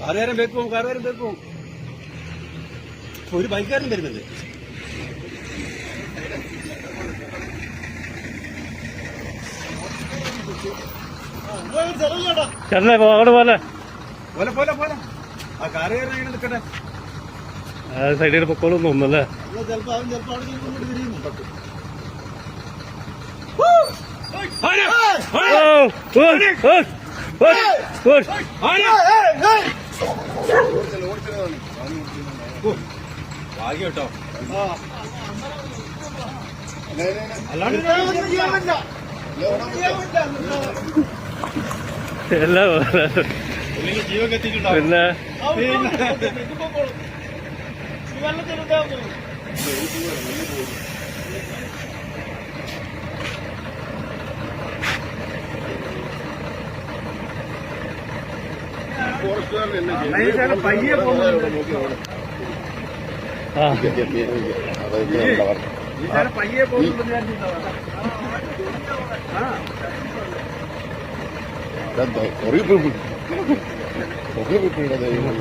കാറുകാരൻ വെക്കും കാറുകാരൻ ബേക്ക്. പോകും ഒരു ബൈക്കുകാരൻ വരുന്നുണ്ട്. ചേട്ടനെ പോ, അങ്ങോട്ട് പോലെ. പോലെ പോലെ പോലെ. ആ കാറുകാരൻ അങ്ങനെ നിൽക്കട്ടെ സൈഡിൽ പൊക്കോളും തോന്നുന്നല്ലേ ചിലപ്പോ അവൻ ചിലപ്പോ അവിടെ നിന്ന് തിരിയുന്നു. ഭാഗ്യം കേട്ടോ. അല്ലാണ്ട് എല്ലാം പിന്നെ പയ്യെ പോകുന്നു ആ ഈ 我可以飞了，这一会儿。